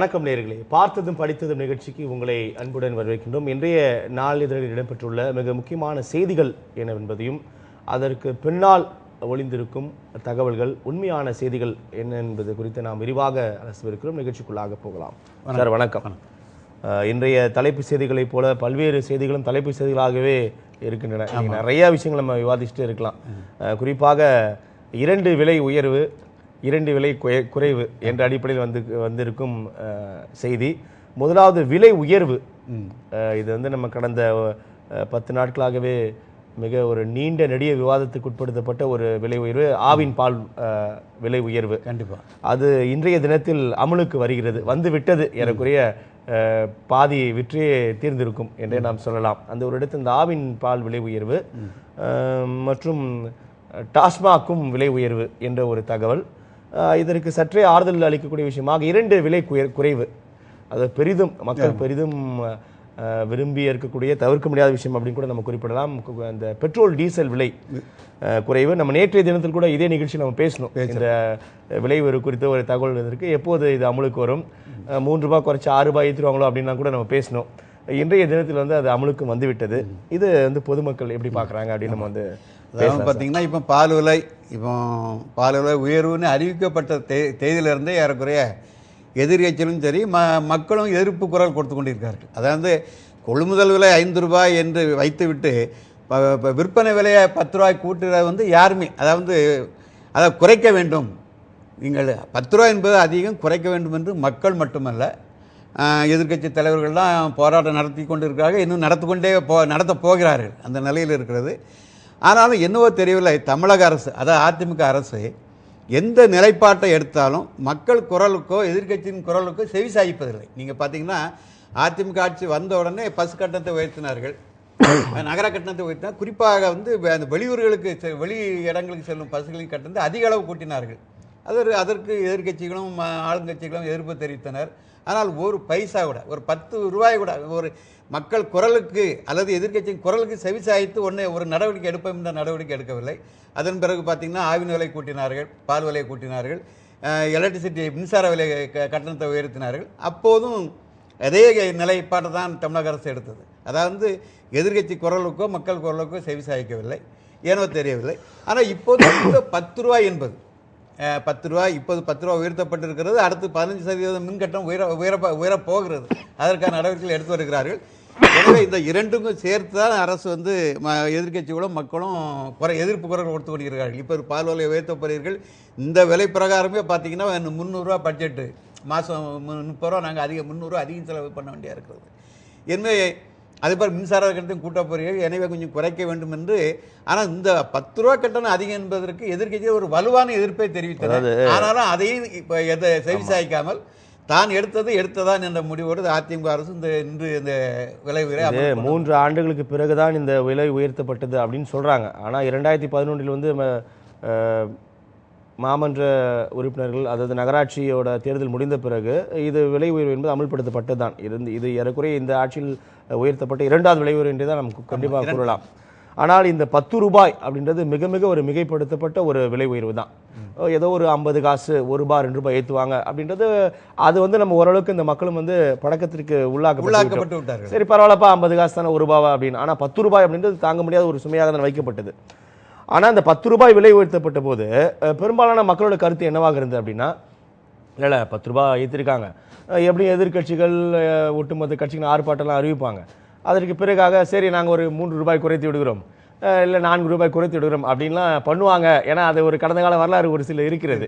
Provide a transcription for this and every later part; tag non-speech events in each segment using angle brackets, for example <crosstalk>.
வணக்கம் நேர்களே. பார்த்ததும் படித்ததும் நிகழ்ச்சிக்கு உங்களை அன்புடன் வரவேற்கின்றோம். இன்றைய நாளிதழில் இடம்பெற்றுள்ள மிக முக்கியமான செய்திகள் என்னவென்பதையும் அதற்கு பின்னால் ஒளிந்திருக்கும் தகவல்கள் உண்மையான செய்திகள் என்ன என்பது குறித்து நாம் விரிவாக அலசவிருக்கிறோம் நிகழ்ச்சிக்குள்ளாக போகலாம். சார் வணக்கம். இன்றைய தலைப்பு செய்திகளைப் போல பல்வேறு செய்திகளும் தலைப்பு செய்திகளாகவே இருக்கின்றன. நிறைய விஷயங்கள் நம்ம விவாதிச்சுட்டு இருக்கலாம். குறிப்பாக இரண்டு விலை உயர்வு இரண்டு விலை குறைவு என்ற அடிப்படையில் வந்து வந்திருக்கும் செய்தி. முதலாவது விலை உயர்வு. இது வந்து நம்ம கடந்த பத்து நாட்களாகவே மிக ஒரு நீண்ட நெடிய விவாதத்துக்கு உட்படுத்தப்பட்ட ஒரு விலை உயர்வு ஆவின் பால் விலை உயர்வு. கண்டிப்பா. அது இன்றைய தினத்தில் அமலுக்கு வருகிறது. வந்து விட்டது அஹ், பாதி விற்றே தீர்ந்திருக்கும் என்றே நாம் சொல்லலாம். அந்த ஒரு இடத்தில் இந்த ஆவின் பால் விலை உயர்வு மற்றும் டாஸ்மாக்கும் விலை உயர்வு என்ற ஒரு தகவல். இதற்கு சற்றே ஆறுதல் அளிக்கக்கூடிய விஷயமாக இரண்டு விலை குறைவு. அது பெரிதும் மக்கள் பெரிதும் விரும்பி இருக்கக்கூடிய தவிர்க்க முடியாத விஷயம் அப்படின்னு கூட நம்ம குறிப்பிடலாம். அந்த பெட்ரோல் டீசல் விலை குறைவு. நம்ம நேற்றைய தினத்தில் கூட இதே நிகழ்ச்சியில் நம்ம பேசணும் இந்த விலை உயர்வு குறித்த ஒரு தகவல் இருக்கு எப்போது இது அமலுக்கு வரும்? மூன்று ரூபாய் குறைச்சு ஆறு ரூபாய் ஏற்றிடுவாங்களோ அப்படின்னா கூட நம்ம பேசணும் இன்றைய தினத்தில் வந்து அது அமலுக்கு வந்து விட்டது இது வந்து பொதுமக்கள் எப்படி பார்க்கறாங்க அப்படின்னு நம்ம வந்து அதாவது பார்த்தீங்கன்னா இப்போ பால் விலை இப்போ பால் விலை உயர்வுன்னு அறிவிக்கப்பட்ட தே தேதியிலிருந்தே ஏறக்குறைய எதிர்கட்சிகளும் சரி ம மக்களும் எதிர்ப்பு குரல் கொடுத்து கொண்டிருக்கார்கள் அதாவது கொள்முதல் விலை ஐந்து ரூபாய் என்று வைத்துவிட்டு ப- ப- விற்பனை விலையை பத்து ரூபாய் கூட்டுறது வந்து யாருமே அதாவது அதை குறைக்க வேண்டும். நீங்கள் பத்து ரூபாய் என்பது அதிகம் குறைக்க வேண்டும் என்று மக்கள் மட்டுமல்ல எதிர்க்கட்சி தலைவர்கள்லாம் போராட்டம் நடத்தி கொண்டு இருக்கிறார்கள் இன்னும் நடத்தி கொண்டே போ நடத்த போகிறார்கள். அந்த நிலையில் இருக்கிறது. ஆனாலும் என்னவோ தெரியவில்லை தமிழக அரசு அதாவது அதிமுக அரசு எந்த நிலைப்பாட்டை எடுத்தாலும் மக்கள் குரலுக்கோ எதிர்க்கட்சியின் குரலுக்கோ செவி சாய்ப்பதில்லை. நீங்கள் பார்த்தீங்கன்னா அதிமுக ஆட்சி வந்த உடனே பஸ் கட்டணத்தை உயர்த்தினார்கள். <coughs> நகர கட்டணத்தை உயர்த்தினா குறிப்பாக வந்து அந்த வெளியூர்களுக்கு செ- வெளி இடங்களுக்கு செல்லும் பஸ்களின் கட்டணத்தை அதிக அளவு கூட்டினார்கள். அதற்கு அதற்கு எதிர்க்கட்சிகளும் ஆளுங்கட்சிகளும் எதிர்ப்பு தெரிவித்தனர். ஆனால் ஒரு பைசா கூட ஒரு பத்து ரூபாய் கூட ஒரு மக்கள் குரலுக்கு அல்லது எதிர்கட்சியின் குரலுக்கு செவிசாய்த்து ஒன்று ஒரு நடவடிக்கை எடுப்போம் என்ற நடவடிக்கை எடுக்கவில்லை. அதன் பிறகு பார்த்திங்கன்னா ஆவின் விலை கூட்டினார்கள் பால் விலை கூட்டினார்கள் எலக்ட்ரிசிட்டி மின்சார விலை க- கட்டணத்தை உயர்த்தினார்கள். அப்போதும் அதே நிலைப்பாட்டை தான் தமிழக அரசு எடுத்தது. அதாவது எதிர்க்கட்சி குரலுக்கோ மக்கள் குரலுக்கோ செவிசாய்க்கவில்லை. ஏனோ தெரியவில்லை. ஆனால் இப்போது பத்து ரூபாய் என்பது பத்து ரூபாய் இப்போது பத்து ரூபா உயர்த்தப்பட்டிருக்கிறது அடுத்து பதினஞ்சு சதவீதம் மின்கட்டணம் உயர உயர உயரப்போகிறது. அதற்கான நடவடிக்கைகள் எடுத்து வருகிறார்கள். எனவே இந்த இரண்டுக்கும் சேர்த்து தான் அரசு வந்து ம எதிர்கட்சிகளும் மக்களும் குறை எதிர்ப்பு குரல் கொடுத்து கொண்டிருக்கிறார்கள். இப்போ ஒரு பால் விலை உயர்த்த இந்த விலை பிரகாரமே பார்த்தீங்கன்னா முந்நூறுரூவா பட்ஜெட்டு. மாதம் முப்பது ரூபா நாங்கள் அதிகம் முந்நூறுரூவா அதிகம் செலவு பண்ண வேண்டியா இருக்கிறது. எனவே அதே மாதிரி மின்சார கட்டணத்தையும் கூட்ட போறீர்கள். எனவே கொஞ்சம் குறைக்க வேண்டும் என்று. ஆனால் இந்த பத்து ரூபா கட்டணம் அதிகம் என்பதற்கு எதிர்க்கட்சி ஒரு வலுவான எதிர்ப்பை தெரிவித்தனர் ஆனாலும் அதையும் இப்போ எதை செவி சாய்க்காமல் தான் எடுத்தது எடுத்ததான் என்ற முடிவோடு அதிமுக அரசு இந்த இன்று இந்த விலை உயரை. மூன்று ஆண்டுகளுக்கு பிறகுதான் இந்த விலை உயர்த்தப்பட்டது அப்படின்னு சொல்றாங்க. ஆனா இரண்டாயிரத்தி பதினொன்றில் வந்து மாமன்ற உறுப்பினர்கள் அதாவது நகராட்சியோட தேர்தல் முடிந்த பிறகு இது விலை உயர்வு என்பது அமல்படுத்தப்பட்டது தான் இருந்து இது ஏறக்குறைய இந்த ஆட்சியில் உயர்த்தப்பட்ட இரண்டாவது விலை உயர்வு என்றே தான் நமக்கு கண்டிப்பாக கூறலாம். ஆனால் இந்த பத்து ரூபாய் அப்படின்றது மிக மிக ஒரு மிகைப்படுத்தப்பட்ட ஒரு விலை உயர்வு தான். ஏதோ ஒரு ஐம்பது காசு ஒரு ரூபாய் ரெண்டு ரூபாய் ஏற்றுவாங்க அப்படின்றது அது வந்து நம்ம ஓரளவுக்கு இந்த மக்களும் வந்து பழக்கத்திற்கு உள்ளாக்கப்பட்டு விட்டார்கள். சரி பரவாயில்லப்பா ஐம்பது காசு தானே ஒரு ரூபாவா அப்படின்னு. ஆனால் பத்து ரூபாய் அப்படின்றது தாங்க முடியாத ஒரு சுமையாக தான் வைக்கப்பட்டது. ஆனால் அந்த பத்து ரூபாய் விலை உயர்த்தப்பட்ட போது பெரும்பாலான மக்களோட கருத்து என்னவாக இருந்தது அப்படின்னா இல்லை இல்லை பத்து ரூபாய் ஏற்றிருக்காங்க எப்படி எதிர்க்கட்சிகள் அஹ், ஒட்டுமொத்த கட்சிகள் ஆர்ப்பாட்டம்லாம் அறிவிப்பாங்க. அதற்கு பிறகாக சரி நாங்கள் ஒரு மூன்று ரூபாய் குறைத்து விடுகிறோம். இல்லை நான்கு ரூபாய் குறைத்து விடுகிறோம் அப்படின்லாம் பண்ணுவாங்க. ஏன்னா அது ஒரு கடந்த கால வரலாறு ஒரு சில இருக்கிறது.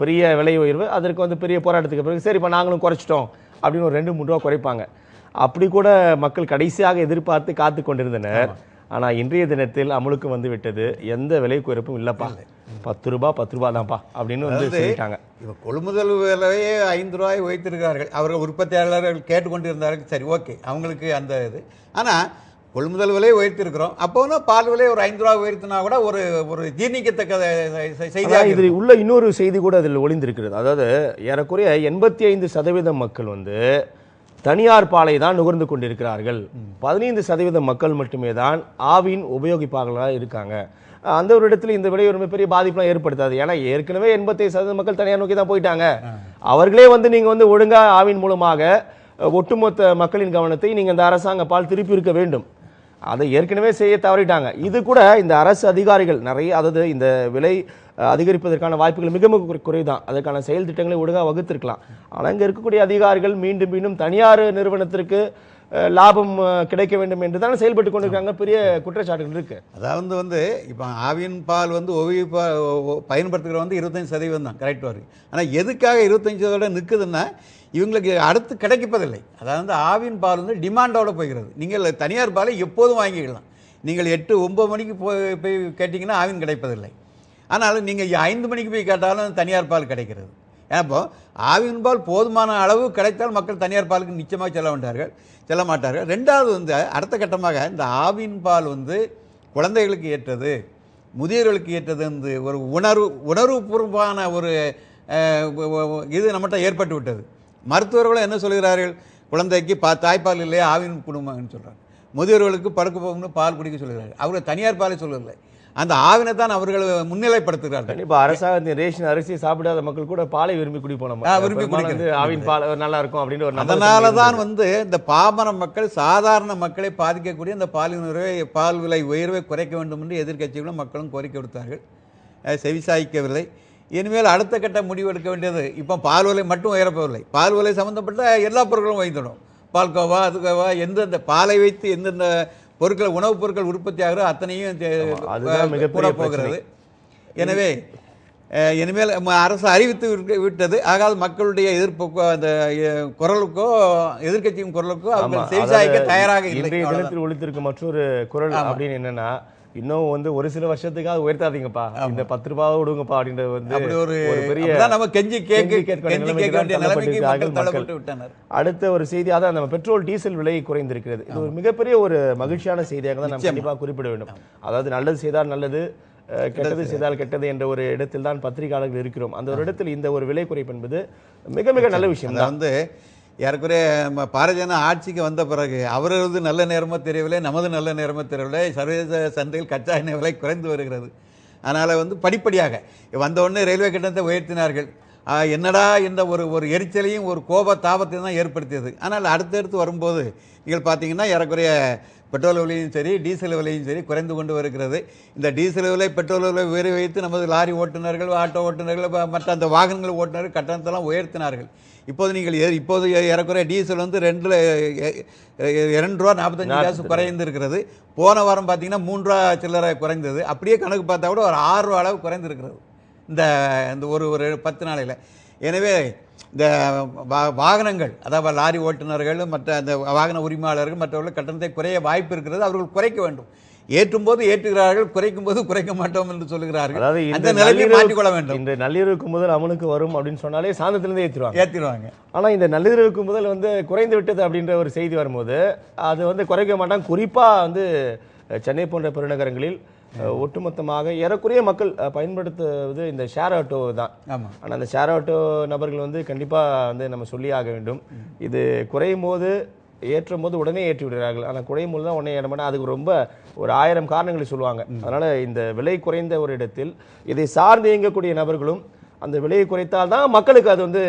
பெரிய விலை உயர்வு அதற்கு வந்து பெரிய போராட்டத்துக்கு பிறகு சரி இப்போ நாங்களும் குறைச்சிட்டோம் அப்படின்னு ஒரு ரெண்டு மூணு ரூபா குறைப்பாங்க. அப்படி கூட மக்கள் கடைசியாக எதிர்பார்த்து காத்து கொண்டிருந்தனர். ஆனா இன்றைய தினத்தில் அமலுக்கு வந்து விட்டது எந்த விலை குறைப்பும் இல்லப்பா. பத்து ரூபாய் பத்து ரூபாய் தான்ப்பா அப்படின்னு வந்து சொல்லிட்டாங்க. இப்போ கொள்முதல் விலையே ஐந்து ரூபாய் வைத்திருக்கிறார்கள். அவர்கள் உற்பத்தியாளர்கள் கேட்டுக்கொண்டிருந்தார்கள். சரி ஓகே அவங்களுக்கு அந்த இது. ஆனால் கொள்முதல் விலையை உயர்த்திருக்கிறோம். அப்போனா பால் விலை ஒரு ஐந்து ரூபாய் உயர்த்தினா கூட ஒரு ஒரு ஜீர்ணிக்கத்தக்க செய்தியாக இதில் உள்ள இன்னொரு செய்தி கூட அதில் ஒளிந்திருக்கிறது. அதாவது ஏறக்குறைய எண்பத்தி ஐந்து சதவீதம் மக்கள் வந்து தனியார் பாலை தான் நுகர்ந்து கொண்டிருக்கிறார்கள். பதினைந்து சதவீதம் மக்கள் மட்டுமே தான் ஆவின் உபயோகிப்பாளர்களாக இருக்காங்க. அந்த ஒரு இடத்துல இந்த விலை ஒரு மிகப்பெரிய பாதிப்புலாம் ஏற்படுத்தாது. ஏன்னா ஏற்கனவே எண்பத்தைந்து சதவீத மக்கள் தனியார் நோக்கி தான் போயிட்டாங்க. அவர்களே வந்து நீங்க வந்து ஒழுங்கா ஆவின் மூலமாக ஒட்டுமொத்த மக்களின் கவனத்தை நீங்க இந்த அரசாங்க பால் திருப்பி இருக்க வேண்டும். அதை ஏற்கனவே செய்ய தவறிட்டாங்க. இது கூட இந்த அரசு அதிகாரிகள் நிறைய அதாவது இந்த விலை அதிகரிப்பதற்கான வாய்ப்புகள் மிக மிக குறை- குறைவுதான் அதற்கான செயல் திட்டங்களை ஒழுங்காக வகுத்திருக்கலாம். ஆனால் இங்கே இருக்கக்கூடிய அதிகாரிகள் மீண்டும் மீண்டும் தனியார் நிறுவனத்திற்கு லாபம் கிடைக்க வேண்டும் என்று தானே செயல்பட்டு கொண்டிருக்காங்க. பெரிய குற்றச்சாட்டுகள் இருக்கு. அதாவது வந்து இப்போ ஆவின் பால் வந்து ஓவிய பயன்படுத்துகிற வந்து இருபத்தஞ்சி சதவீதம் தான் கரெக்ட் வருது ஆனால் எதுக்காக இருபத்தஞ்சி சதவீதம் நிற்குதுன்னா இவங்களுக்கு அடுத்து கிடைக்கப்பதில்லை. அதாவது ஆவின் பால் வந்து டிமாண்டோட போய்கிறது நீங்கள் தனியார் பாலை எப்போதும் வாங்கிக்கலாம். நீங்கள் எட்டு ஒம்பது மணிக்கு போய் போய் கேட்டிங்கன்னா ஆவின் கிடைப்பதில்லை. ஆனாலும் நீங்கள் ஐந்து மணிக்கு போய் கேட்டாலும் தனியார் பால் கிடைக்கிறது. ஏன்னா ஆவியின் ஆவின் பால் போதுமான அளவு கிடைத்தால் மக்கள் தனியார் பாலுக்கு நிச்சயமாக செல்ல மாட்டார்கள் செல்ல மாட்டார்கள். ரெண்டாவது வந்து அடுத்த கட்டமாக இந்த ஆவின் பால் வந்து குழந்தைகளுக்கு ஏற்றது முதியோர்களுக்கு ஏற்றது வந்து ஒரு உணர்வு உணர்வுபூர்வமான ஒரு இது நம்மகிட்ட ஏற்பட்டு விட்டது. மருத்துவர்களும் என்ன சொல்கிறார்கள்? குழந்தைக்கு பா தாய்ப்பால் இல்லையா? ஆவின் குடும்பம்னு சொல்கிறாங்க முதியோர்களுக்கு படுக்க போகணும்னு பால் குடிக்க சொல்கிறார்கள். அவர்கள் தனியார் பாலை சொல்லலை அந்த ஆவினை தான் அவர்கள் முன்னிலைப்படுத்துகிறார்கள். கண்டிப்பா அரசாங்க இந்த ரேஷன் அரிசி சாப்பிடாத மக்கள் கூட பாலை விரும்பி குடிப்போம் விரும்பி குடிக்கிறது. ஆவின் பால் நல்லா இருக்கும் அப்படின்னு ஒரு அதனால தான். வந்து இந்த பாமர மக்கள் சாதாரண மக்களை பாதிக்கக்கூடிய இந்த பாலின் உயர்வை பால் விலை உயர்வை குறைக்க வேண்டும் என்று எதிர்க்கட்சிகளும் மக்களும் கோரிக்கை விடுத்தார்கள். செவிசாய்க்கவில்லை. இனிமேல் அடுத்த கட்ட முடிவு எடுக்க வேண்டியது இப்போ பால் விலை மட்டும் உயரப்போவதில்லை. பால் விலை சம்மந்தப்பட்ட எல்லா பொருட்களும் வைத்திடும் பால்கோவா அதுக்கோவா எந்தெந்த பாலை வைத்து எந்தெந்த பொருட்கள் உணவுப் பொருட்கள் உற்பத்தி ஆகிறோ அத்தனையும் கூட போகிறது. எனவே இனிமேல் அரசு அறிவித்து விட்டு- விட்டது. ஆகாது மக்களுடைய எதிர்ப்புக்கோ அந்த குரலுக்கோ எதிர்க்கட்சியின் குரலுக்கோ அவங்க அதாவது தயாராக இல்லை. ஒழித்திருக்கும் மற்றொரு குரல் அப்படின்னு என்னன்னா இன்னும் வந்து ஒரு சில வருஷத்துக்காக உயர்த்தாதீங்கப்பா. இந்த பத்து ரூபாவை விடுங்கப்பா அப்படின்றது வந்து ஒரு பெரிய நம்ம கெஞ்சி கேட்க கெஞ்சி வேண்டிய நிலைமைக்கு அடுத்த ஒரு செய்தி அதான் நம்ம பெட்ரோல் டீசல் விலை குறைந்திருக்கிறது. இது ஒரு மிகப்பெரிய ஒரு மகிழ்ச்சியான செய்தியாக தான் நம்ம கண்டிப்பாக குறிப்பிட வேண்டும். அதாவது நல்லது செய்தால் நல்லது கெட்டது செய்தால் கெட்டது. என்ற ஒரு இடத்தில் தான் பத்திரிகையாளர்கள் இருக்கிறோம். அந்த ஒரு இடத்தில் இந்த ஒரு விலை குறைப்பு என்பது மிக மிக நல்ல விஷயம் வந்து ஏறக்குறைய நம்ம ஆட்சிக்கு வந்த பிறகு அவரது நல்ல நேரமோ தெரியவில்லை நமது நல்ல நேரமோ தெரியவில்லை. சர்வதேச சந்தையில் கச்சா எண்ணெய் விலை குறைந்து வருகிறது. அதனால் வந்து படிப்படியாக வந்தவுடனே ரயில்வே கட்டணத்தை உயர்த்தினார்கள். என்னடா இந்த ஒரு ஒரு எரிச்சலையும் ஒரு கோப தாபத்தையும் தான் ஏற்படுத்தியது. ஆனால் அடுத்தடுத்து வரும்போது நீங்கள் பார்த்தீங்கன்னா ஏறக்குறைய பெட்ரோல் விலையும் சரி டீசல் விலையும் சரி குறைந்து கொண்டு வருகிறது. இந்த டீசல் விலை பெட்ரோல் விலை உயர வைத்து நமது லாரி ஓட்டுநர்கள் ஆட்டோ ஓட்டுநர்கள் மற்ற அந்த வாகனங்கள் ஓட்டுநர்கள் கட்டணத்தெல்லாம் உயர்த்தினார்கள். இப்போது நீங்கள் இப்போது ஏறக்குறைய டீசல் வந்து ரெண்டில் இரண்டு ரூபா நாற்பத்தஞ்சு காசு குறைந்து இருக்கிறது போன வாரம் பார்த்தீங்கன்னா மூன்று ரூபா சில்லறை குறைந்தது. அப்படியே கணக்கு பார்த்தா கூட ஒரு ஆறு ரூபா அளவு குறைந்திருக்கிறது. இந்த இந்த ஒரு ஒரு பத்து நாளையில். எனவே இந்த வா- வாகனங்கள் அதாவது லாரி ஓட்டுநர்கள் மற்ற அந்த வாகன உரிமையாளர்கள் மற்றவர்கள் கட்டணத்தை குறைய வாய்ப்பு இருக்கிறது அவர்கள் குறைக்க வேண்டும். ஏற்றும் போது ஏற்றுகிறார்கள் குறைக்கும் போது குறைக்க மாட்டோம் என்று சொல்லுகிறார்கள். அதாவது அந்த நள்ளிரவு- மாற்றிக்கொள்ள வேண்டும். இந்த நள்ளிரவுக்கு முதல் அமலுக்கு வரும் அப்படின்னு சொன்னாலே சாயந்தரத்திலிருந்தே ஏற்றிடுவாங்க ஏற்றிடுவாங்க ஆனா இந்த நள்ளிரவுக்கு முதல் வந்து குறைந்து விட்டது அப்படின்ற ஒரு செய்தி வரும்போது அது வந்து குறைக்க மாட்டாங்க. குறிப்பா வந்து சென்னை போன்ற பெருநகரங்களில் ஒட்டுமொத்தமாக ஏறக்குறைய மக்கள் பயன்படுத்துவது இந்த ஷேர் ஆட்டோ தான். ஆமாம் ஆனா அந்த ஷேர் ஆட்டோ நபர்கள் வந்து கண்டிப்பா வந்து நம்ம சொல்லி ஆக வேண்டும். இது குறையும் போது ஏற்றும் போது உடனே ஏற்றி விடுகிறார்கள். ஆனா குறையும் போது தான் உடனே ஏற மாட்டா அதுக்கு ரொம்ப ஒரு ஆயிரம் காரணங்களை சொல்லுவாங்க. அதனால இந்த விலை குறைந்த ஒரு இடத்தில் இதை சார்ந்து இயங்கக்கூடிய நபர்களும் அந்த விலையை குறைத்தால் தான் மக்களுக்கு அது வந்து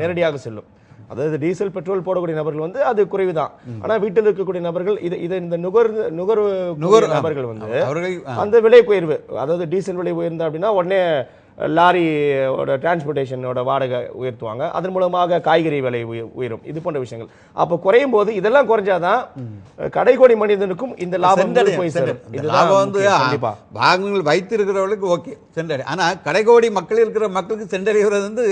நேரடியாக செல்லும். அதாவது டீசல் பெட்ரோல் போடக்கூடிய நபர்கள் வந்து அது குறைவுதான். ஆனா வீட்டில் இருக்கக்கூடிய நபர்கள் இதை இதை இந்த நுகர் நுகர்வு நுகர் நபர்கள் வந்து அந்த விலை உயர்வு அதாவது டீசல் விலை உயர்ந்தா அப்படின்னா உடனே லாரியோட டிரான்ஸ்போர்ட்டேஷனோட வாடகை உயர்த்துவாங்க. அதன் மூலமாக காய்கறி விலை உய- உயரும். இது போன்ற விஷயங்கள். அப்போ குறையும் போது இதெல்லாம் குறைஞ்சாதான் கடைகோடி மனிதனுக்கும் இந்த லாபம் போய் சேரும். இதுதான் லாபம் வந்து வாகனங்கள் வைத்திருக்கிறவர்களுக்கு ஓகே சென்றடை ஆனா கடைகோடி மக்கள் இருக்கிற மக்களுக்கு சென்றடைகிறது வந்து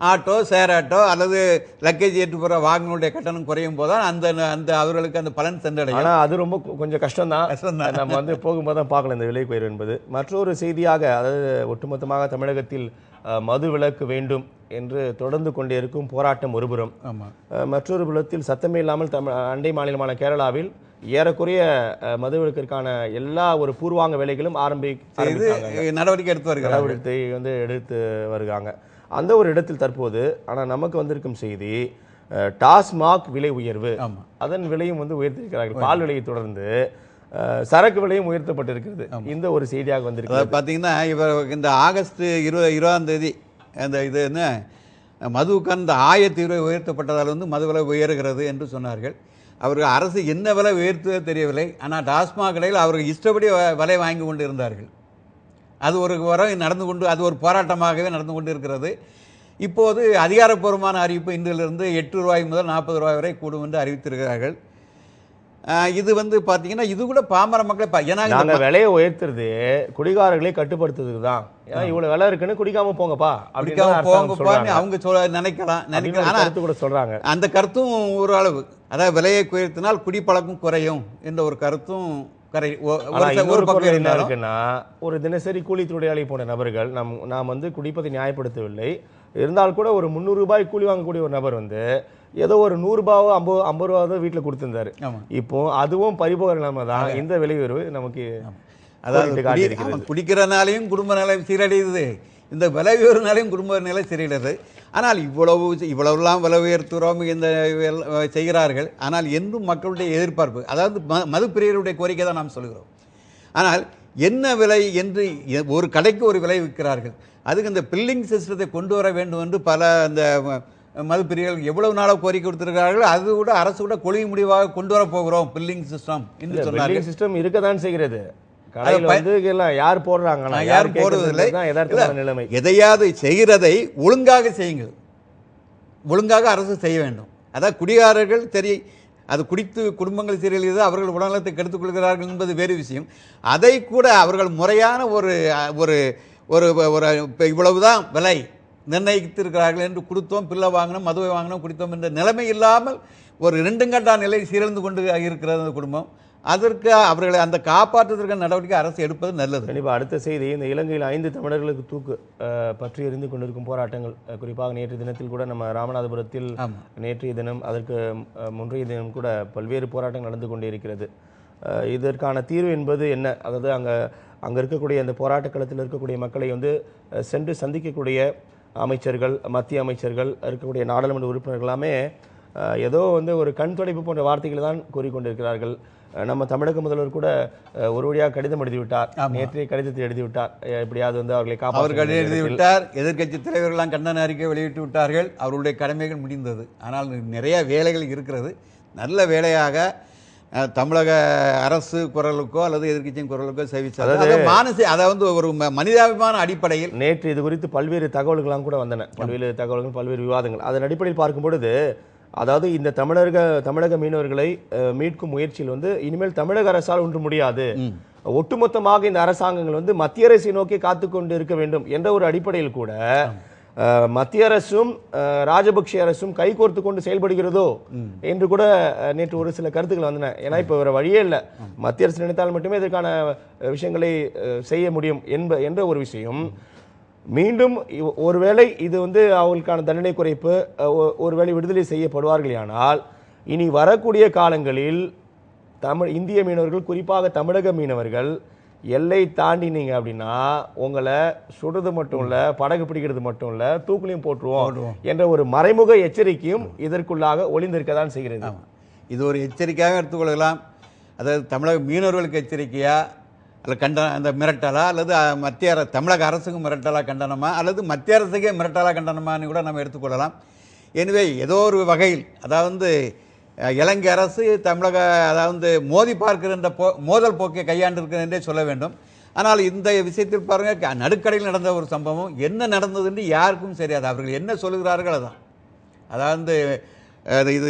ஆட்டோ சேர் ஆட்டோ அல்லது லக்கேஜ் ஏற்று போகிற வாகனங்களுடைய கட்டணம் குறையும் போது அந்த அந்த அவர்களுக்கு அந்த பலன் சென்றடையும். ஆனா அது ரொம்ப கொஞ்சம் கஷ்டம் தான் கஷ்டம்தான். நம்ம வந்து போகும்போது தான் பார்க்கலாம் இந்த விலை உயர்வு என்பது. மற்றொரு செய்தியாக அதாவது ஒட்டுமொத்தமாக தமிழகத்தில் மது விலக்கு வேண்டும் என்று தொடர்ந்து கொண்டே இருக்கும் போராட்டம் ஒருபுறம். மற்றொரு புலத்தில் சத்தமே இல்லாமல் தமிழ் அண்டை மாநிலமான கேரளாவில் ஏறக்குறைய அஹ், மதுவிலக்கிற்கான எல்லா ஒரு பூர்வாங்க வேலைகளும் ஆரம்பி நடவடிக்கை எடுத்து வருகிறார்கள் நடவடிக்கை வந்து எடுத்து வருகிறாங்க. அந்த ஒரு இடத்தில் தற்போது ஆனா நமக்கு வந்திருக்கும் செய்தி டாஸ்மாக் விலை உயர்வு. அதன் விலையும் வந்து உயர்த்திருக்கிறார்கள். பால் விலையை தொடர்ந்து சரக்கு விலையும் உயர்த்தப்பட்டிருக்கிறது. இந்த ஒரு செய்தியாக வந்திருக்கு பார்த்தீங்கன்னா இவர் இந்த ஆகஸ்ட் இருபது இருபதாம் தேதி அந்த இது என்ன மதுவுக்கான இந்த ஆயிரத்தி இருபது உயர்த்தப்பட்டதால் வந்து மது விலை உயர்கிறது என்று சொன்னார்கள். அவர்கள் அரசு என்ன விலை உயர்த்துவதோ தெரியவில்லை. ஆனால் டாஸ்மாக் கடையில் அவர்கள் இஷ்டப்படி விலை வாங்கி கொண்டு இருந்தார்கள். அது ஒரு வரம் நடந்து கொண்டு அது ஒரு போராட்டமாகவே நடந்து கொண்டு இருக்கிறது இப்போது அதிகாரப்பூர்வமான அறிவிப்பு இன்றிலிருந்து எட்டு ரூபாய் முதல் நாற்பது ரூபாய் வரை கூடும் என்று அறிவித்திருக்கிறார்கள். இது வந்து பார்த்தீங்கன்னா இது கூட பாமர மக்களை பா- ஏன்னா நாங்க விலையை உயர்த்துறது குடிகாரர்களை கட்டுப்படுத்துறதுக்கு தான். ஏன்னா இவ்வளவு விலை இருக்குன்னு குடிக்காம போங்கப்பா குடிக்காம போங்கப்பான்னு. அவங்க சொல்ல நினைக்கலாம் நினைக்கலாம். ஆனால் கூட சொல்றாங்க. அந்த கருத்தும் ஒரு அளவு. அதாவது விலையை குறைத்தினால் குடிப்பழக்கம் குறையும் என்ற ஒரு கருத்தும் ஒரு பக்கம் என்ன இருக்குன்னா ஒரு தினசரி கூலி தொழிலாளி போன நபர்கள் நாம் நாம் வந்து குடிப்பதை நியாயப்படுத்தவில்லை. இருந்தால் கூட ஒரு முந்நூறு ரூபாய் கூலி வாங்கக்கூடிய ஒரு நபர் வந்து ஏதோ ஒரு நூறு ரூபாவோ ஐம்பது ஐம்பது ரூபாவோ வீட்டில் கொடுத்திருந்தாரு. இப்போ அதுவும் பரிபோக நிலைமை தான். இந்த விலை உயர்வு நமக்கு அதாவது குடிக்கிறனாலையும் குடும்ப நிலை சீரடையுது. இந்த விலை உயர்வுனாலையும் குடும்ப நிலை சீரடையுது. ஆனால் இவ்வளவு இவ்வளவுலாம் விலை உயர்த்துகிறோம் இந்த செய்கிறார்கள். ஆனால் என்றும் மக்களுடைய எதிர்பார்ப்பு அதாவது ம மதுப்பிரியருடைய கோரிக்கை தான் நாம் சொல்கிறோம். ஆனால் என்ன விலை என்று ஒரு கடைக்கு ஒரு விலை விற்கிறார்கள். அதுக்கு இந்த பில்லிங் சிஸ்டத்தை கொண்டு வர வேண்டும் என்று பல அந்த மதுப்பிரியர்கள் எவ்வளவு நாளாக கோரிக்கை கொடுத்திருக்கிறார்கள் அது கூட அரசு கூட கொள்கை முடிவாக கொண்டு வர போகிறோம் பில்லிங் சிஸ்டம் என்று சொன்னார்கள். சிஸ்டம் இருக்கதான் செய்கிறது. கடையில் வந்து யார் போடுறாங்க தான் யதார்த்தமான இல்ல, நிலைமை. எதையாவது செய்கிறதை ஒழுங்காக செய்யுங்கள் ஒழுங்காக அரசு செய்ய வேண்டும். அதான் குடிகாரர்கள் சரி அது குடித்து குடும்பங்கள் சீரழிது அவர்கள் உடல்நலத்தை கெடுத்துக் கொள்கிறார்கள் என்பது வேறு விஷயம். அதை கூட அவர்கள் முறையான ஒரு ஒரு ஒரு ஒரு இவ்வளவுதான் விலை நிர்ணயித்திருக்கிறார்கள் என்று கொடுத்தோம் பிள்ளை வாங்கினோம் மதுவை வாங்கினோம் குடித்தோம் என்ற நிலைமை இல்லாமல் ஒரு ரெண்டுங்கட்டா நிலை சீரழிந்து கொண்டு இருக்கிறது அந்த குடும்பம். அதற்கு அவர்களை அந்த காப்பாற்றுவதற்கான நடவடிக்கை அரசு எடுப்பது நல்லது. கண்டிப்பா அடுத்த செய்தி இந்த இலங்கையில் ஐந்து தமிழர்களுக்கு தூக்கு பற்றி எரிந்து கொண்டிருக்கும் போராட்டங்கள் குறிப்பாக நேற்று தினத்தில் கூட நம்ம ராமநாதபுரத்தில். நேற்றைய தினம் அதற்கு முன்றைய தினம் கூட பல்வேறு போராட்டங்கள் நடந்து கொண்டே இருக்கிறது இதற்கான தீர்வு என்பது என்ன? அதாவது அங்க அங்க இருக்கக்கூடிய அந்த போராட்ட களத்தில் இருக்கக்கூடிய மக்களை வந்து சென்று சந்திக்கக்கூடிய அமைச்சர்கள் மத்திய அமைச்சர்கள் இருக்கக்கூடிய நாடாளுமன்ற உறுப்பினர்கள் எல்லாமே ஏதோ வந்து ஒரு கண் துடைப்பு போன்ற வார்த்தைகளை தான் கூறிக்கொண்டிருக்கிறார்கள். நம்ம தமிழக முதல்வர் கூட ஒரு வழியாக கடிதம் எழுதிவிட்டார். நேற்றைய கடிதத்தை எழுதிவிட்டார். எப்படியாவது வந்து அவர்களை அவர் காப்பாற்ற கடிதம் எழுதி வேண்டும் விட்டார் எதிர்க்கட்சி தலைவர்கள்லாம் கண்டன அறிக்கை வெளியிட்டு விட்டார்கள். அவர்களுடைய கடமைகள் முடிந்தது. ஆனால் நிறைய வேலைகள் இருக்கிறது. நல்ல வேலையாக தமிழக அரசு குரலுக்கோ அல்லது எதிர்க்கட்சியின் குரலுக்கோ செவிச்சார். அது மானசி அதை வந்து ஒரு ம- மனிதாபிமான அடிப்படையில் நேற்று இது குறித்து பல்வேறு தகவல்கள்லாம் கூட வந்தன. பல்வேறு தகவல்கள் பல்வேறு விவாதங்கள். அதன் அடிப்படையில் பார்க்கும் பொழுது அதாவது இந்த தமிழக தமிழக மீனவர்களை மீட்கும் முயற்சியில் வந்து இனிமேல் தமிழக அரசால் ஒன்று முடியாது. ஒட்டுமொத்தமாக இந்த அரசாங்கங்கள் வந்து மத்திய அரசை நோக்கி காத்து கொண்டு இருக்க வேண்டும் என்ற ஒரு அடிப்படையில் கூட மத்திய அரசும் ராஜபக்ஷ அரசும் கைகோர்த்து கொண்டு செயல்படுகிறதோ என்று கூட நேற்று ஒரு சில கருத்துக்கள் வந்தன. ஏன்னா இப்போ வேற வழியே இல்லை. மத்திய அரசு நினைத்தால் மட்டுமே இதற்கான விஷயங்களை செய்ய முடியும் என்ப என்ற ஒரு விஷயம். மீண்டும் ஒருவேளை இது வந்து அவங்களுக்கான தண்டனை குறைப்பு ஒருவேளை விடுதலை செய்யப்படுவார்களேயானால் இனி வரக்கூடிய காலங்களில் தமிழ் இந்திய மீனவர்கள் குறிப்பாக தமிழக மீனவர்கள் எல்லை தாண்டினீங்க அப்படின்னா உங்களை சுடுறது மட்டும் இல்ல படகு பிடிக்கிறது மட்டும் இல்ல தூக்குலையும் போட்டுருவோம் என்ற ஒரு மறைமுக எச்சரிக்கையும் இதற்குள்ளாக ஒளிந்திருக்க தான் செய்கிறது இது ஒரு எச்சரிக்கையாக எடுத்துக்கொள்ளலாம். அதாவது தமிழக மீனவர்களுக்கு எச்சரிக்கையா அல்ல கண்டன அந்த மிரட்டலா அல்லது மத்திய அரசு தமிழக அரசுக்கு மிரட்டலா கண்டனமா அல்லது மத்திய அரசுக்கே மிரட்டலா கண்டனமான்னு கூட நம்ம எடுத்துக்கொள்ளலாம். எனவே ஏதோ ஒரு வகையில் அதாவது இலங்கை அரசு தமிழக அதாவது மோதி பார்க்கின்ற போ மோதல் போக்கை கையாண்டிருக்கிறதே சொல்ல வேண்டும். ஆனால் இந்த விஷயத்தில் பாருங்கள் நடுக்கடையில் நடந்த ஒரு சம்பவம் என்ன நடந்தது என்று யாருக்கும் தெரியாது. அவர்கள் என்ன சொல்கிறார்கள் அதான். அதாவது இது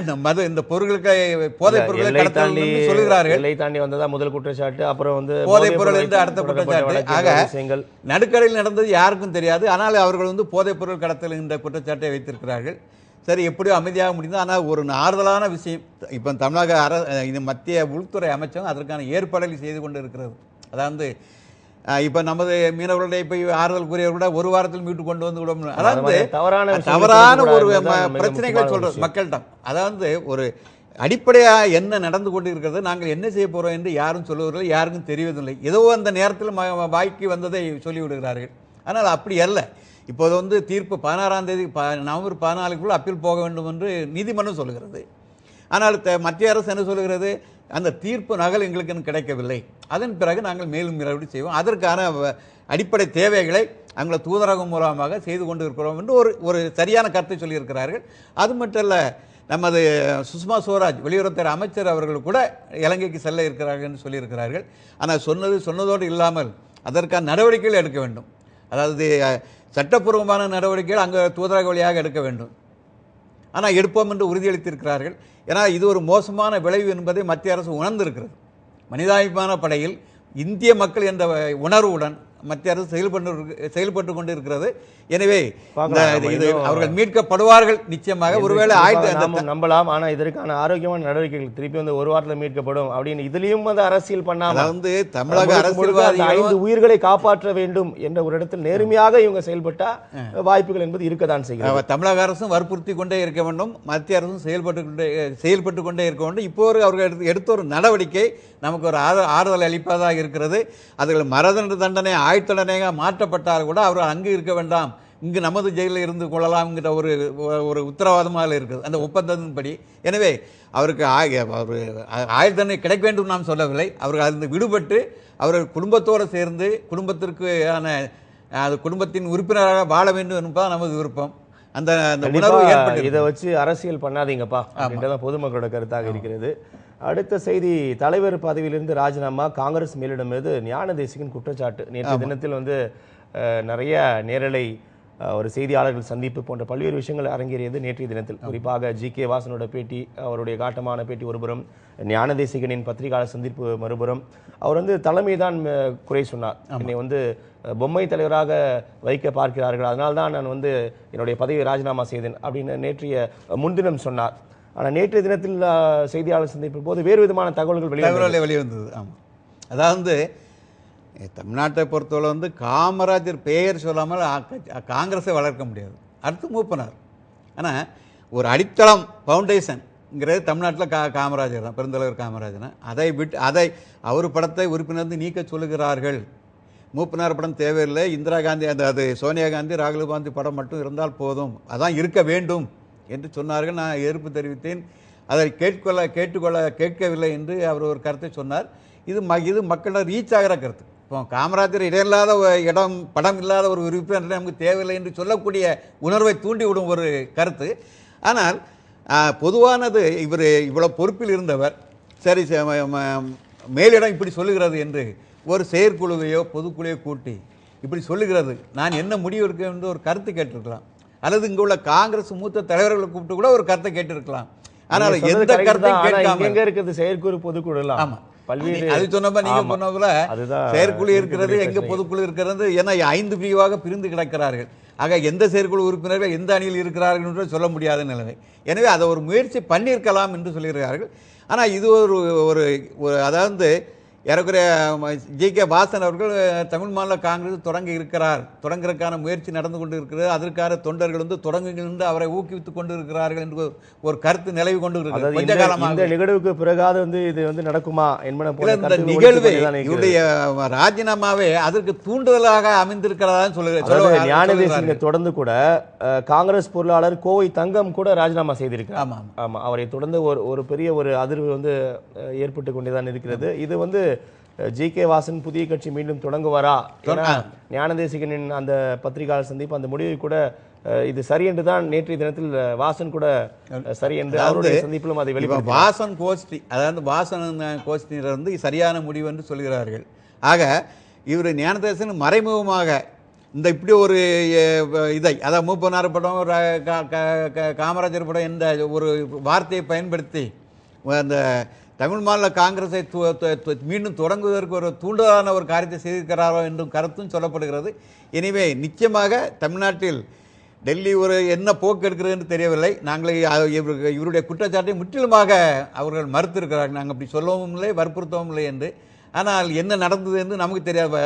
இந்த மது இந்த பொருட்களுக்கு போதைப் பொருட்களை கடத்தல் சொல்லுகிறார்கள். எல்லை தாண்டி வந்ததா முதல் குற்றச்சாட்டு அப்புறம் வந்து போதைப் பொருள் என்று அடுத்த குற்றச்சாட்டு. ஆக நடுக்கடையில் நடந்தது யாருக்கும் தெரியாது. ஆனால் அவர்கள் வந்து போதைப் பொருள் கடத்தல் என்ற குற்றச்சாட்டை வைத்திருக்கிறார்கள். சரி எப்படியோ அமைதியாக முடிந்தது. ஆனால் ஒரு ஆறுதலான விஷயம் இப்போ தமிழக அர இது மத்திய உள்துறை அமைச்சகம் அதற்கான ஏற்பாடுகள் செய்து கொண்டு இருக்கிறது அதாவது இப்போ நமது மீனவர்களுடைய இப்போ ஆறுதல் கூறியவர் கூட ஒரு வாரத்தில் மீட்டு கொண்டு வந்து விட முடியும். அதாவது தவறான தவறான ஒரு பிரச்சனைகளை சொல்றது விஷயம். மக்கள்கிட்ட. அதாவது ஒரு அடிப்படையாக என்ன நடந்து கொண்டு இருக்கிறது நாங்கள் என்ன செய்ய போறோம் என்று யாரும் சொல்லுவதில்லை யாருக்கும் தெரிவதில்லை. ஏதோ அந்த நேரத்தில் வாய்க்கு வந்ததை சொல்லிவிடுகிறார்கள். ஆனால் அப்படி அல்ல. இப்போது வந்து தீர்ப்பு பதினாறாம் தேதி ப நவம்பர் பதினாலுக்குள்ள அப்பீல் போக வேண்டும் என்று நீதிமன்றம் சொல்லுகிறது. ஆனால் மத்திய அரசு என்ன சொல்லுகிறது? அந்த தீர்ப்பு நகல் எங்களுக்கு கிடைக்கவில்லை. அதன் பிறகு நாங்கள் மேலும் மறுபடி செய்வோம். அதற்கான வ- அடிப்படை தேவைகளை அங்கே தூதரகம் மூலமாக செய்து கொண்டு இருக்கிறோம் என்று ஒரு ஒரு சரியான கருத்தை சொல்லியிருக்கிறார்கள். அது மட்டும் இல்லை நமது சுஷ்மா ஸ்வராஜ் வெளியுறவுத்துறை அமைச்சர் அவர்கள் கூட இலங்கைக்கு செல்ல இருக்கிறார்கள் என்று சொல்லியிருக்கிறார்கள். ஆனால் சொன்னது சொன்னதோடு இல்லாமல் அதற்கான நடவடிக்கைகள் எடுக்க வேண்டும். அதாவது சட்டப்பூர்வமான நடவடிக்கைகள் அங்கே தூதரக வழியாக எடுக்க வேண்டும். ஆனால் எடுப்போம் என்று உறுதியளித்திருக்கிறார்கள். ஏன்னா இது ஒரு மோசமான விளைவு என்பதை மத்திய அரசு உணர்ந்திருக்கிறது. மனிதாபிமான படையில் இந்திய மக்கள் என்ற உணர்வுடன் மத்திய அரசு செயல்பட்டு செயல்பட்டு கொண்டு இருக்கிறது எனவே இது அவர்கள் மீட்கப்படுவார்கள் நிச்சயமாக. ஒருவேளை நாம நம்பலாம் ஆனா இதற்கான ஆரோக்கியமான நடவடிக்கைகள் திருப்பி வந்து ஒரு வாரத்துல மீட்கப்படும் அப்படின்னு இதுலயும் வந்து அரசியல் பண்ணாம அதாவது தமிழக அரசியல்வாதிகளும் ஐந்து உயிர்களை காப்பாற்ற வேண்டும் என்ற ஒரு இடத்தில் நேர்மையாக இவங்க செயல்பட்டா வாய்ப்புகள் என்பது இருக்கத்தான் செய்கிறது. அவ- தமிழக அரசும் வற்புறுத்தி கொண்டே இருக்க வேண்டும். மத்திய அரசும் செயல்பட்டு கொண்டே செயல்பட்டு கொண்டே இருக்க வேண்டும். இப்போ ஒரு அவர்கள் எடுத்து- ஒரு நடவடிக்கை நமக்கு ஒரு ஆறு- ஆறுதல் அளிப்பதாக இருக்கிறது. அதுகள் மரதண்ட தண்டனை ஆயுத்தடனையாக மாற்றப்பட்டால் கூட அவர்கள் அங்கு இருக்க வேண்டாம். இங்கு நமது ஜெயிலில் இருந்து கொள்ளலாம்ங்கிற ஒரு ஒரு உத்தரவாதமாக இருக்குது. அந்த ஒப்பந்தத்தின்படி. எனவே அவருக்கு ஆகிய அவர் ஆயுதனை கிடைக்க வேண்டும் நாம் சொல்லவில்லை. அவர்கள் அதிலிருந்து விடுபட்டு அவர்கள் குடும்பத்தோடு சேர்ந்து குடும்பத்திற்கு ஆன அது குடும்பத்தின் உறுப்பினராக வாழ வேண்டும் என்பதால் நமது விருப்பம். அந்த அந்த உணர்வு இதை வச்சு அரசியல் பண்ணாதீங்கப்பா அப்படின்றத பொதுமக்களோட கருத்தாக இருக்கிறது. அடுத்த செய்தி தலைவர் பதவியிலிருந்து ராஜினாமா காங்கிரஸ் மேலிடம் மீது ஞான தேசிகன் குற்றச்சாட்டு. நேற்று தினத்தில் வந்து நிறைய நேரலை ஒரு செய்தியாளர்கள் சந்திப்பு போன்ற பல்வேறு விஷயங்கள் அரங்கேறியது நேற்றைய தினத்தில். குறிப்பாக ஜி கே வாசனோட பேட்டி அவருடைய காட்டமான பேட்டி ஒருபுறம் ஞான தேசிகனின் பத்திரிகையாளர் சந்திப்பு மறுபுறம். அவர் வந்து தலைமை தான் குறை சொன்னார். என்னை வந்து பொம்மை தலைவராக வைக்க பார்க்கிறார்கள். அதனால் தான் நான் வந்து என்னுடைய பதவியை ராஜினாமா செய்தேன் அப்படின்னு நேற்றைய முன்தினம் சொன்னார். ஆனால் நேற்றைய தினத்தில் செய்தியாளர் சந்திப்பின் போது வேறு விதமான தகவல்கள் வெளியே வெளிவந்தது ஆமாம் அதாவது தமிழ்நாட்டை பொறுத்தவரை வந்து காமராஜர் பெயர் சொல்லாமல் காங்கிரஸை வளர்க்க முடியாது. அடுத்து மூப்பனார். ஆனால் ஒரு அடித்தளம் ஃபவுண்டேஷன்ங்கிறது தமிழ்நாட்டில் கா காமராஜர் தான் பெருந்தலைவர் காமராஜர் தான். அதை விட்டு அதை அவர் படத்தை உறுப்பினர் நீக்க சொல்லுகிறார்கள். மூப்பனார் படம் தேவையில்லை. இந்திரா காந்தி அந்த அது சோனியா காந்தி ராகுல் காந்தி படம் மட்டும் இருந்தால் போதும். அதான் இருக்க வேண்டும் என்று சொன்னார்கள். நான் எதிர்ப்பு தெரிவித்தேன். அதை கேட்கொள்ள கேட்டுக்கொள்ள கேட்கவில்லை என்று அவர் ஒரு கருத்தை சொன்னார். இது ம இது மக்கள ரீச் ஆகிற கருத்து. இப்போ காமராஜர் இடம் இல்லாத இடம் படம் இல்லாத ஒரு உறுப்பினர் நமக்கு தேவையில்லை என்று சொல்லக்கூடிய உணர்வை தூண்டிவிடும் ஒரு கருத்து. ஆனால் பொதுவானது இவர் இவ்வளோ பொறுப்பில் இருந்தவர் சரி ச- மேலிடம் இப்படி சொல்லுகிறது என்று ஒரு செயற்குழுவையோ பொதுக்குழுவையோ கூட்டி இப்படி சொல்லுகிறது. நான் என்ன முடிவு எடுக்க என்று ஒரு கருத்து கேட்டிருக்கலாம். அல்லது இங்க உள்ள காங்கிரஸ் மூத்த தலைவர்களை கூப்பிட்டு கூட ஒரு கருத்தை கேட்டிருக்கலாம். ஆனால் எந்த கருத்தையும் கேட்காம இங்க இருக்கிறது செயற்குழு பொதுக்குழு எல்லாம்? ஆமா. பல்வேறு அது சொன்னப்ப நீங்க. சொன்னதுல செயற்குழு இருக்கிறது எங்க. பொதுக்குழு இருக்கிறது ஏன்னா ஐந்து பிரிவாக பிரிந்து கிடக்கிறார்கள். ஆக எந்த செயற்குழு உறுப்பினர்கள் எந்த அணியில் இருக்கிறார்கள் என்று சொல்ல முடியாத நிலைமை. எனவே அதை ஒரு முயற்சி பண்ணியிருக்கலாம் என்று சொல்கிறார்கள். ஆனால் இது ஒரு ஒரு அதாவது ஏறக்குறைய ஜி கே வாசன் அவர்கள் தமிழ் மாநில காங்கிரஸ் தொடங்கி இருக்கிறார். தொடங்குறதுக்கான முயற்சி நடந்து கொண்டு இருக்கிறது. அதற்கான தொண்டர்கள் வந்து தொடங்குங்கள் என்று அவரை ஊக்குவித்துக் கொண்டு இருக்கிறார்கள் என்று ஒரு- கருத்து நிலவி கொண்டு இருக்கிறது. கொஞ்ச இந்த- காலமாக. இந்த நிகழ்வுக்கு பிறகாவது வந்து இது வந்து நடக்குமா என்பன போல இந்த நிகழ்வு. இவருடைய ராஜினாமாவே அதற்கு தூண்டுதலாக அமைந்திருக்கிறதான்னு சொல்லு அதாவது சொல்ல- ஞானதேசிங்க. தொடர்ந்து கூட காங்கிரஸ் பொருளாளர் கோவை தங்கம் கூட ராஜினாமா செய்திருக்கிறார். ஆமா, ஆமா. ஆமா அவரை தொடர்ந்து ஒரு ஒரு பெரிய ஒரு அதிர்வு வந்து ஏற்பட்டு கொண்டுதான் இருக்கிறது. இது வந்து ஜி கே வாசன் புதிய கட்சி மீண்டும் தொடங்குவாரா? ஏன்னா, ஞானதேசிகனின் அந்த பத்திரிகையாளர் சந்திப்பு அந்த முடிவை கூட இது சரி என்று தான் நேற்றைய தினத்தில் வாசன் கூட சரி என்று அவருடைய சந்திப்பிலும் அதை வெளிப்படுத்தி வாசன் கோஷ்டி அதாவது வாசன் கோஷ்டியிலிருந்து சரியான முடிவு என்று சொல்கிறார்கள். ஆக இவர் ஞானதேசன் மறைமுகமாக இந்த இப்படி ஒரு இதை அதாவது மூப்பனார் படம் காமராஜர் படம் என்ற ஒரு வார்த்தையை பயன்படுத்தி அந்த தமிழ் மாநில காங்கிரஸை மீண்டும் தொடங்குவதற்கு ஒரு தூண்டுதலான ஒரு காரியத்தை செய்திருக்கிறாரோ என்றும் கருத்தும் சொல்லப்படுகிறது. எனவே நிச்சயமாக தமிழ்நாட்டில் டெல்லி ஒரு என்ன போக்கு எடுக்கிறதுன்னு தெரியவில்லை. நாங்கள் இவருடைய குற்றச்சாட்டை முற்றிலுமாக அவர்கள் மறுத்திருக்கிறார்கள். நாங்கள் அப்படி சொல்லவும் இல்லை வற்புறுத்தவும் இல்லை என்று. ஆனால் என்ன நடந்தது என்று நமக்கு தெரியாது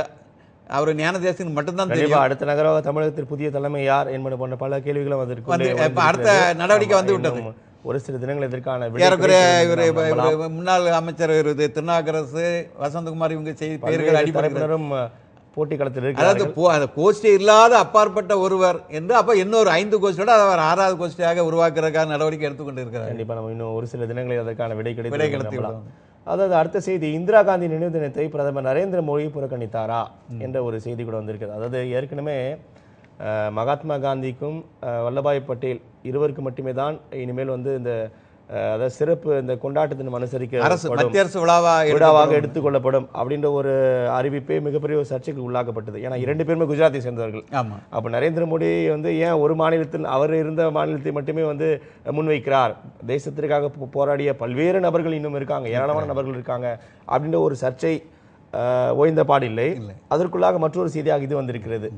அவர் ஞானதேசன் மட்டும்தான் தெரியும். அடுத்த நகராக தமிழகத்தில் புதிய தலைமை யார் என்பது போன்ற பல கேள்விகளும் அதற்கு வந்து, உள்ளே இப்ப அடுத்த. நடவடிக்கை வந்து விட்டது. ஒரு சில தினங்கள் இதற்கான விடை இவர் முன்னாள் அமைச்சர் திருநாகரசு வசந்தகுமார் இவங்க செய்தி பெயர்கள் அஹ், போட்டி களத்தில் அதாவது போ- அந்த கோஷ்டி இல்லாத அப்பாற்பட்ட ஒருவர் என்று அப்ப இன்னொரு ஐந்து கோஷ்டியோட அவர் ஆறாவது கோஷ்டியாக உருவாக்குறதுக்காக நடவடிக்கை எடுத்துக்கொண்டு இருக்கிறார் கண்டிப்பா நம்ம இன்னும் ஒரு சில தினங்களில் அதற்கான விடை விடை கிடைக்கும் என்று கிடைத்து. அதாவது அடுத்த செய்தி இந்திரா காந்தி நினைவு தினத்தை பிரதமர் நரேந்திர மோடி புறக்கணித்தாரா என்ற ஒரு செய்தி கூட வந்திருக்குது அதாவது ஏற்கனவே மகாத்மா காந்திக்கும் வல்லபாய் பட்டேல் இருவருக்கு மட்டுமே தான் இனிமேல் வந்து இந்த அதாவது சிறப்பு இந்த கொண்டாட்ட தினம் அனுசரிக்க மத்திய அரசு விழாவா விழாவாக எடுத்துக்கொள்ளப்படும் அப்படின்ற ஒரு அறிவிப்பே மிகப்பெரிய ஒரு சர்ச்சைக்கு உள்ளாக்கப்பட்டது. ஏன்னா இரண்டு பேருமே குஜராத்தை சேர்ந்தவர்கள். அப்போ நரேந்திர மோடி வந்து ஏன் ஒரு மாநிலத்தில் அவர் இருந்த மாநிலத்தை மட்டுமே வந்து முன்வைக்கிறார்? தேசத்திற்காக போராடிய பல்வேறு நபர்கள் இன்னும் இருக்காங்க ஏராளமான நபர்கள் இருக்காங்க அப்படின்ற ஒரு சர்ச்சை ஓய்ந்த பாடில்லை அதற்குள்ளாக மற்றொரு செய்தியாக இது வந்திருக்கிறது.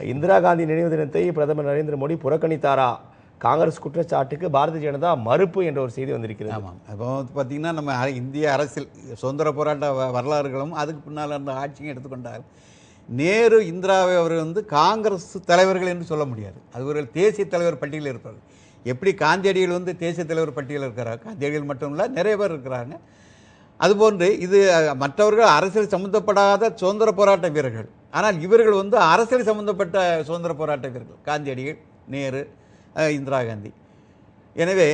இந்திரா காந்தி நினைவு தினத்தை பிரதமர் நரேந்திர மோடி புறக்கணித்தாரா? காங்கிரஸ் குற்றச்சாட்டுக்கு பாரதிய ஜனதா மறுப்பு என்ற ஒரு செய்தி வந்திருக்கிறது. ஆமாம். இப்போ வந்து பார்த்தீங்கன்னா நம்ம இந்திய அரசியல் சுதந்திர போராட்ட வ- வரலாறுகளும் அதுக்கு பின்னால் இருந்த ஆட்சியும் எடுத்துக்கொண்டார். நேரு இந்திராவை அவர் வந்து காங்கிரஸ் தலைவர்கள் என்று சொல்ல முடியாது. அது ஒரு தேசிய தலைவர் பட்டியலில் இருப்பார்கள் எப்படி காந்தியடிகள் வந்து தேசிய தலைவர் பட்டியலில் இருக்கிறார்? காந்தியடிகள் மட்டும் இல்லை நிறைய பேர் இருக்கிறாங்க. அதுபோன்று இது மற்றவர்கள் அரசியல் சம்மந்தப்படாத சுதந்திர போராட்ட வீரர்கள். ஆனால் இவர்கள் வந்து அரசியல் சம்பந்தப்பட்ட சுதந்திர போராட்ட வீரர்கள் காந்தியடிகள் நேரு இந்திரா காந்தி. எனவே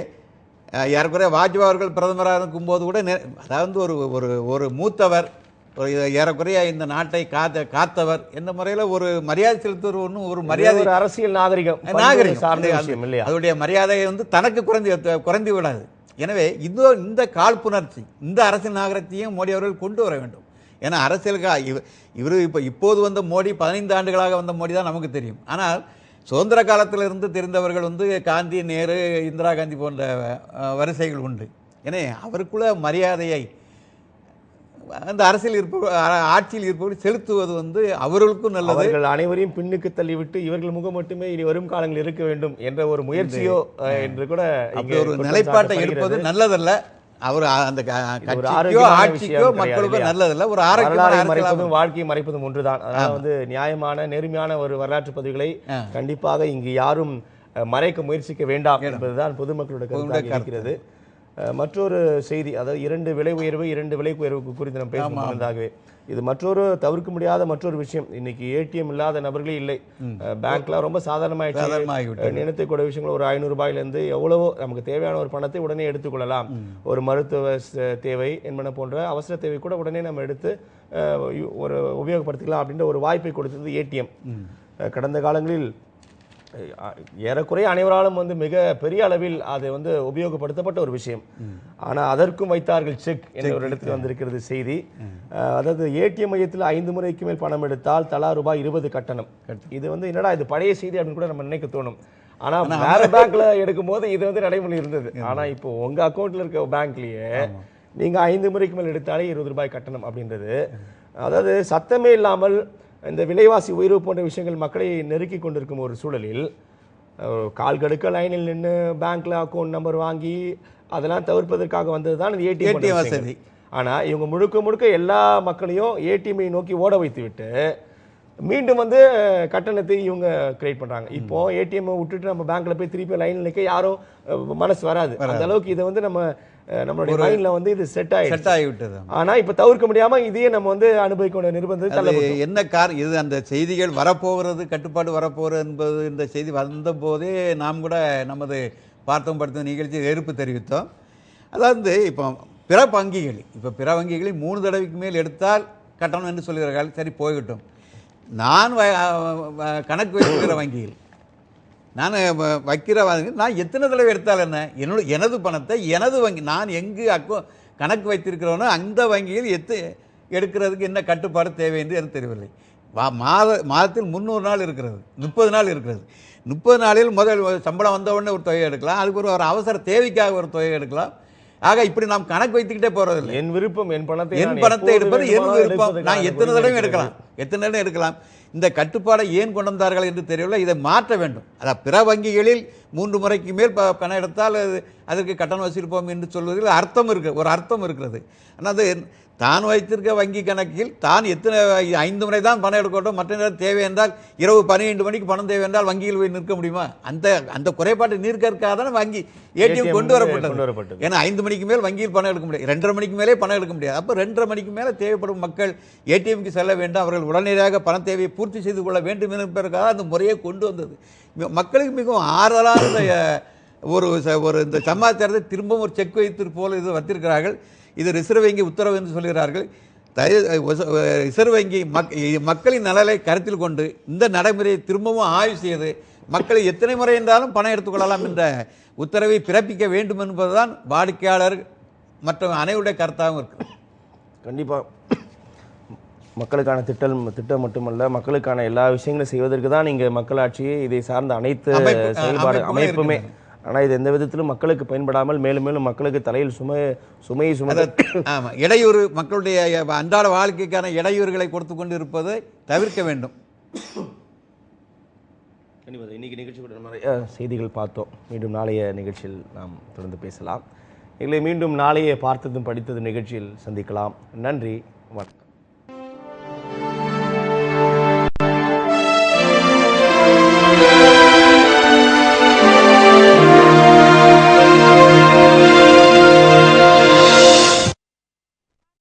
ஏறக்குறைய வாஜ்பாய் அவர்கள் பிரதமராக இருக்கும்போது கூட நெ- அதாவது ஒரு ஒரு ஒரு மூத்தவர் ஒரு ஏறக்குறைய இந்த நாட்டை காத்த காத்தவர் என்ற முறையில் ஒரு மரியாதை செலுத்துவர் ஒன்றும் ஒரு மரியாதை அரசியல் நாகரிகம். நாகரிகம். சார்ந்த அது- விஷயம் இல்லையா? அதோடைய மரியாதையை வந்து தனக்கு குறைந்து குறைந்து விடாது. எனவே இதோ இந்த காழ்ப்புணர்ச்சி இந்த அரசியல் நாகரத்தையும் மோடி அவர்கள் கொண்டு வர வேண்டும். ஏன்னா அரசியலுக்கு இவ இவர் இப்போ இப்போது வந்த மோடி பதினைந்து ஆண்டுகளாக வந்த மோடி தான் நமக்கு தெரியும். ஆனால் சுதந்திர காலத்திலிருந்து தெரிந்தவர்கள் வந்து காந்தி நேரு இந்திரா காந்தி போன்ற வரிசைகள் உண்டு. எனவே அவருக்குள்ள மரியாதையை அந்த அரசியல் இருப்ப ஆட்சியில் இருப்பவர்கள் செலுத்துவது வந்து அவர்களுக்கும் நல்லது. அவர்கள் அனைவரையும் பின்னுக்கு தள்ளிவிட்டு இவர்கள் முகம் மட்டுமே இனி வரும் காலங்களில் இருக்க வேண்டும் என்ற ஒரு முயற்சியோ என்று கூட ஒரு நிலைப்பாட்டை. எடுப்பது நல்லதல்ல. அவர் அந்த கட்சிக்கோ ஆட்சிக்கோ மக்களுக்கோ? நல்லதல்ல. ஒரு ஆரோக்கியமான மறைப்பதும் வாழ்க்கையை மறைப்பதும் ஒன்றுதான். அதனால வந்து நியாயமான நேர்மையான ஒரு வரலாற்று பதிவுகளை. கண்டிப்பாக இங்கு யாரும் மறைக்க முயற்சிக்க வேண்டாம் என்பதுதான் பொதுமக்களோட கருத்தாக கருத்து. இருக்கிறது. மற்றொரு செய்தி அதாவது இரண்டு விலை உயர்வு இரண்டு விலை உயர்வு குறித்து நம்ம பேச முன்னதாகவே இது மற்றொரு தவிர்க்க முடியாத மற்றொரு விஷயம். இன்னைக்கு ஏடிஎம் இல்லாத நபர்களே இல்லை. அஹ், பேங்க்ல ரொம்ப சாதாரணமாயிடுச்சு. நினைத்து கூட விஷயங்கள் ஒரு ஐநூறு ரூபாயிலிருந்து எவ்வளவோ நமக்கு தேவையான ஒரு பணத்தை உடனே எடுத்துக்கொள்ளலாம். ஒரு மருத்துவ தேவை என்பன போன்ற அவசர தேவை கூட உடனே நம்ம எடுத்து ஒரு உபயோகப்படுத்திக்கலாம் அப்படின்ற ஒரு வாய்ப்பை கொடுத்தது ஏடிஎம். கடந்த காலங்களில் ஏறக்குறைய அனைவராலும் வந்து மிக பெரிய அளவில் அது வந்து உபயோகப்படுத்தப்பட்ட ஒரு விஷயம். ஆனா அதற்கும் வைத்தார்கள் செக் என்ற ஒரு இடத்துல வந்திருக்கிறது செய்தி. அதாவது ஏடிஎம் மையத்தில் ஐந்து முறைக்கு மேல் பணம் எடுத்தால் தலா ரூபாய் இருபது கட்டணம். இது வந்து என்னடா இது பழைய செய்தி அப்படின்னு கூட நம்ம நினைக்க தோணும். ஆனா வேற பேங்க்ல எடுக்கும்போது இது வந்து நடைமுறை இருந்தது. ஆனா இப்போ உங்க அக்கௌண்ட்ல இருக்க பேங்க்லயே நீங்க ஐந்து முறைக்கு மேல் எடுத்தாலே இருபது ரூபாய் கட்டணம் அப்படின்றது. அதாவது சத்தமே இல்லாமல் இந்த விலைவாசி உயர்வு போன்ற விஷயங்கள் மக்களை நெருக்கி கொண்டிருக்கும் ஒரு சூழலில் கால் கடுக்க லைனில் நின்று பேங்க்ல அக்கௌண்ட் நம்பர் வாங்கி அதெல்லாம் தவிர்ப்பதற்காக வந்தது தான் இந்த ஏடிஎம் வசதி. வசதி. ஆனா இவங்க முழுக்க முழுக்க எல்லா மக்களையும் ஏடிஎம்ஐ நோக்கி ஓட வைத்து விட்டு மீண்டும் வந்து கட்டணத்தை இவங்க கிரியேட் பண்றாங்க. இப்போ ஏடிஎம் விட்டுட்டு நம்ம பேங்க்ல போய் திருப்பி லைன்ல நிற்க யாரும் மனசு வராது. அந்த அளவுக்கு இதை வந்து நம்ம நம்மளுடைய மைண்ட்ல வந்து இது செட் ஆயிடுச்சு. செட் ஆகிவிட்டது. ஆனா இப்ப தவிர்க்க முடியாம இதையே நம்ம வந்து அனுபவிக்க நிர்பந்தத்தை அது தள்ளப்பட்டோம். என்ன கார் இது அந்த செய்திகள் வரப்போகிறது கட்டுப்பாடு வரப்போகிறது என்பது இந்த செய்தி வந்த போதே நாம் கூட நமது பார்த்தோம் படுத்தும் நிகழ்ச்சி எதிர்ப்பு தெரிவித்தோம். அதாவது இப்போ பிற வங்கிகள் இப்போ பிற வங்கிகளில் மூணு தடவைக்கு மேல் எடுத்தால் கட்டணம் என்று சொல்கிறார்கள். சரி போய்கட்டும் நான் கணக்கு வைக்கிற வங்கியில். நான் வைக்கிற நான் எத்தனை தடவை எடுத்தால் என்ன? என்னோட எனது பணத்தை எனது வங்கி நான் எங்கு அக்கோ கணக்கு வைத்திருக்கிறோனோ அந்த வங்கியில் எத்து எடுக்கிறதுக்கு என்ன கட்டுப்பாடு தேவை என்று எனக்கு தெரியவில்லை. வா மாத மாதத்தில் முந்நூறு நாள் இருக்கிறது முப்பது நாள் இருக்கிறது. முப்பது நாளில் முதல் சம்பளம் வந்த உடனே ஒரு தொகை எடுக்கலாம் அதுக்கு ஒரு ஒரு அவசர தேவைக்காக ஒரு தொகை எடுக்கலாம். ஆக இப்படி நாம் கணக்கு வைத்துக்கிட்டே போறதில்லை. என் விருப்பம் என் பணத்தை என் பணத்தை எடுப்பது என் விருப்பம். நான் எத்தனை தடவை. எடுக்கலாம்? எத்தனை தடவை எடுக்கலாம்? இந்த கட்டுப்பாடை ஏன் கொண்டு வந்தார்கள் என்று தெரியவில்லை. இதை மாற்ற வேண்டும். அதாவது பிற வங்கிகளில் மூன்று முறைக்கு மேல் ப- பணம் எடுத்தால் அது அதற்கு கட்டணம் வசூலிப்போம் என்று சொல்வதில் அர்த்தம் இருக்கு ஒரு அர்த்தம் இருக்கிறது. ஆனால் அது தான் வைத்திருக்க வங்கி கணக்கில் தான் எத்தனை ஐந்து முறை தான் பணம் எடுக்கட்டும் மற்ற நேரம் தேவை என்றால் இரவு பன்னிரெண்டு மணிக்கு பணம் தேவை என்றால் வங்கியில் போய் நிற்க முடியுமா? அந்த அந்த குறைபாட்டை நீர்க்கறதுக்காக தானே வங்கி ஏடிஎம் கொண்டு வரப்பட்டது. ஏன்னா ஐந்து மணிக்கு மேல் வங்கியில் பணம் எடுக்க முடியாது. ரெண்டரை மணிக்கு மேலே பணம் எடுக்க முடியாது. அப்போ ரெண்டரை மணிக்கு மேலே தேவைப்படும் மக்கள் ஏடிஎம்க்கு செல்ல வேண்டும். அவர்கள் உடனடியாக பண தேவையை பூர்த்தி செய்து கொள்ள வேண்டும் என்பதற்காக அந்த முறையை கொண்டு வந்தது. மக்களுக்கு மிகவும் ஆறுதலான ஒரு ஒரு இந்த சமாச்சாரத்தை திரும்பவும் ஒரு செக் வைத்து போல இது வைத்திருக்கிறார்கள் இது ரிசர்வ் வங்கி உத்தரவு என்று சொல்கிறார்கள். ரிசர்வ் வங்கி மக் மக்களின் நலனை கருத்தில் கொண்டு இந்த நடைமுறையை திரும்பவும் ஆய்வு செய்து மக்களை எத்தனை முறை என்றாலும் பணம் எடுத்துக்கொள்ளலாம் என்ற உத்தரவை பிறப்பிக்க வேண்டும் என்பதுதான் வாடிக்கையாளர் மற்றும் அனைவருடைய கருத்தாகவும் இருக்கிறது. கண்டிப்பாக மக்களுக்கான திட்டம் திட்டம் மட்டுமல்ல மக்களுக்கான எல்லா விஷயங்களும் செய்வதற்கு தான் நீங்கள் மக்களாட்சியை இதை சார்ந்த அனைத்து செயல்பாடு அமைப்புமே. ஆனால் இது எந்த விதத்திலும் மக்களுக்கு பயன்படாமல் மேலும் மேலும் மக்களுக்கு தலையில் சுமை சுமையை சுமந்த ஆமாம் இடையூறு மக்களுடைய அன்றாட வாழ்க்கைக்கான இடையூறுகளை கொடுத்து கொண்டு இருப்பதை தவிர்க்க வேண்டும். கண்டிப்பாக இன்னைக்கு நிகழ்ச்சி கூட நிறைய செய்திகள் பார்த்தோம். மீண்டும் நாளைய நிகழ்ச்சியில் நாம் தொடர்ந்து பேசலாம். எங்களை மீண்டும் நாளைய பார்த்ததும் படித்ததும் நிகழ்ச்சியில் சந்திக்கலாம். நன்றி வணக்கம்.